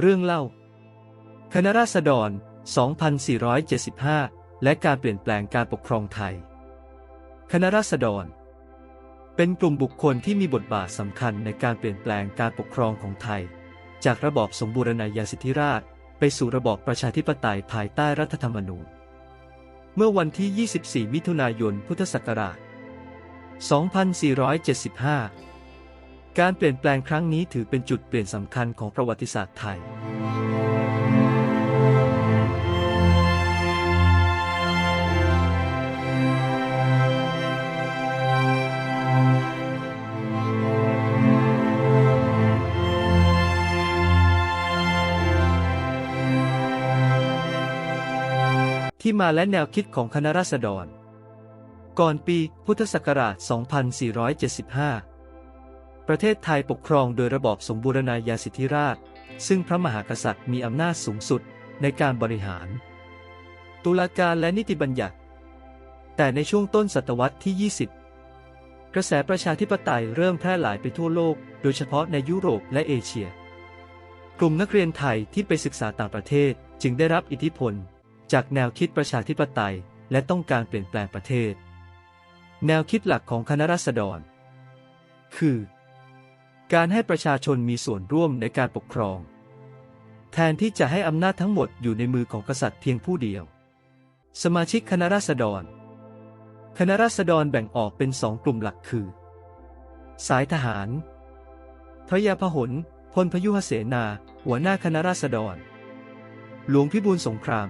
เรื่องเล่า คณะราษฎร 2475 และการเปลี่ยนแปลงการปกครองไทย คณะราษฎร เป็นกลุ่มบุคคลที่มีบทบาทสำคัญในการเปลี่ยนแปลงการปกครองของไทย จากระบอบสมบูรณาญาสิทธิราช ไปสู่ระบอบประชาธิปไตยภายใต้รัฐธรรมนูญ เมื่อวันที่ 24 มิถุนายน พุทธศักราช 2475 การเปลี่ยนแปลงครั้งนี้ถือเป็นจุดเปลี่ยนสำคัญของประวัติศาสตร์ไทย ที่มาและแนวคิดของคณะราษฎร ก่อนปีพุทธศักราช 2475 ประเทศไทยปกครองโดยระบอบสมบูรณาญาสิทธิราช ซึ่งพระมหากษัตริย์มีอำนาจสูงสุดในการบริหาร ตุลาการและนิติบัญญัติ แต่ในช่วงต้นศตวรรษที่ 20 กระแสประชาธิปไตยเริ่มแพร่หลายไปทั่วโลก โดยเฉพาะในยุโรปและเอเชีย กลุ่มนักเรียนไทยที่ไปศึกษาต่างประเทศจึงได้รับอิทธิพล จากแนวคิดประชาธิปไตยและต้องการเปลี่ยนแปลงประเทศ แนวคิดหลักของคณะราษฎร คือ การให้ประชาชนมีส่วนร่วมในการปกครอง แทนที่จะให้อำนาจทั้งหมดอยู่ในมือของกษัตริย์เพียงผู้เดียว สมาชิกคณะราษฎร คณะราษฎรแบ่งออกเป็นสองกลุ่มหลักคือ สายทหาร พระยาพหลพลพยุหเสนา หัวหน้าคณะราษฎร หลวงพิบูลสงคราม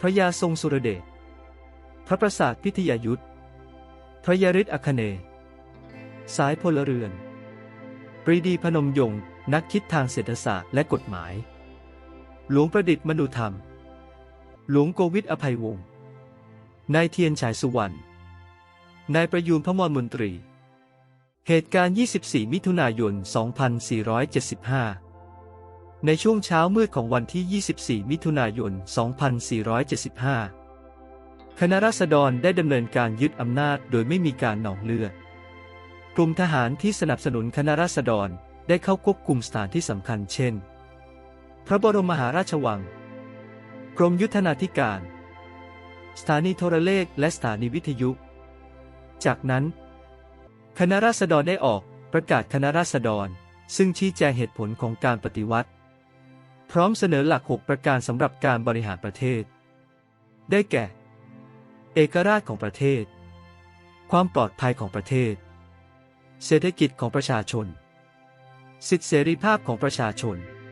พระยาทรงสุรเดช พระประสาทพิทยายุทธพระยาฤทธิ์อคเน สายพลเรือน ปรีดีพนมยงค์นักคิดทางเศรษฐศาสตร์และกฎหมาย หลวงประดิษฐ์มนุธรรม หลวงโกวิทอภัยวงศ์นายเทียนฉายสุวรรณนายประยูนพมรมนตรี เหตุการณ์ 24 มิถุนายน 2475 ในช่วงเช้ามืดของวันที่ 24 มิถุนายน 2475 คณะราษฎรได้ดำเนินการยึดอำนาจโดยไม่มีการหนองเลือด กลุ่มทหารที่สนับสนุนคณะราษฎรได้เข้าควบคุมสถานที่สำคัญเช่น พระบรมมหาราชวัง กรมยุทธนาธิการ สถานีโทรเลขและสถานีวิทยุ จากนั้น คณะราษฎรได้ออกประกาศคณะราษฎร ซึ่งชี้แจงเหตุผลของการปฏิวัติ พร้อมเสนอหลัก 6 ประการสำหรับการบริหารประเทศ ได้แก่ เอกราชของประเทศ ความปลอดภัยของประเทศ เศรษฐกิจของประชาชน สิทธิเสรีภาพของประชาชน